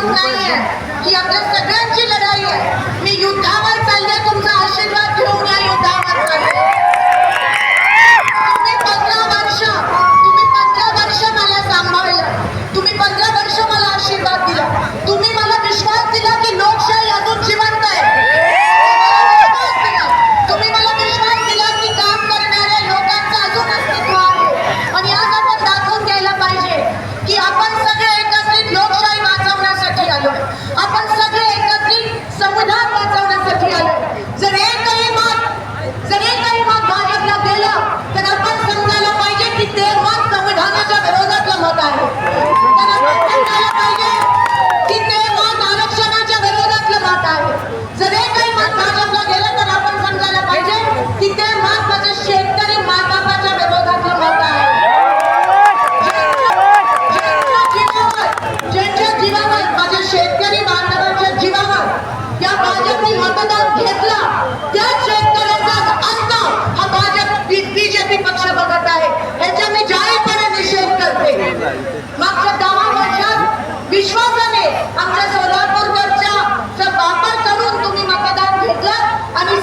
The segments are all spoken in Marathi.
निवडणूक नाही आहे ही आपल्या सगळ्यांची लढाई आहे. मी युद्धावर चालले तुमचा आशीर्वाद घेऊन या युद्धावर चालले. तुम्ही तुम्ही मला सांभाळलं. दिला. तुम्ही मला विश्वास दिला की लोकशाही अजून जिवंत आहे. की आपण सगळे आपण सगळे एकत्रित समुदाय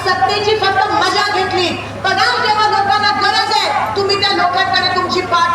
सत्तेची फक्त मजा घेतली. पगार जेव्हा लोकांना गरज आहे. तुम्ही त्या लोकांकडे तुमची पाठ